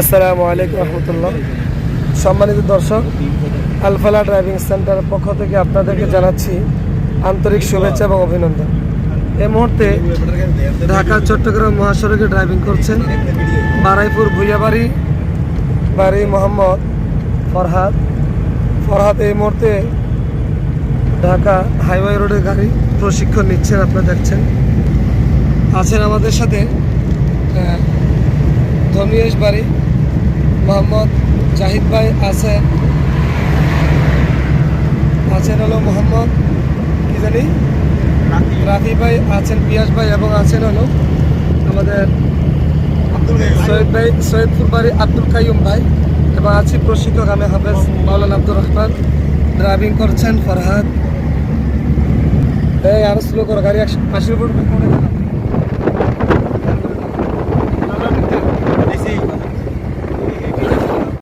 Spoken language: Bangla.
আসসালামু আলাইকুম রহমতুল্লাহ। সম্মানিত দর্শক, আলফালা ড্রাইভিং সেন্টারের পক্ষ থেকে আপনাদেরকে জানাচ্ছি আন্তরিক শুভেচ্ছা এবং অভিনন্দন। এ মুহূর্তে ঢাকা, চট্টগ্রাম মহাসড়কে ড্রাইভিং করছেন বারাইপুর ভুইয়াবাড়ি বাড়ি মোহাম্মদ ফরহাদ। ফরহাদ, এই মুহূর্তে ঢাকা হাইওয়ে রোডের গাড়ি প্রশিক্ষণ নিচ্ছেন আপনারা দেখছেন। আছেন আমাদের সাথে ধমিয়েশ বাড়ি মোহাম্মদ জাহিদ ভাই আছেন আছেন হলো মোহাম্মদ, কি জানি? রাফি ভাই আছেন পিয়াস ভাই এবং আছেন হলো আমাদের সৈয়দ ভাই সৈয়দপুর বাড়ি আব্দুল কাইম ভাই এবং আছি প্রশিক্ষক আমি হাফেজ মাওলানা আব্দুর রহমান। ড্রাইভিং করছেন ফরহাদ। এই আরও স্লো করো, গাড়ি আশির উপর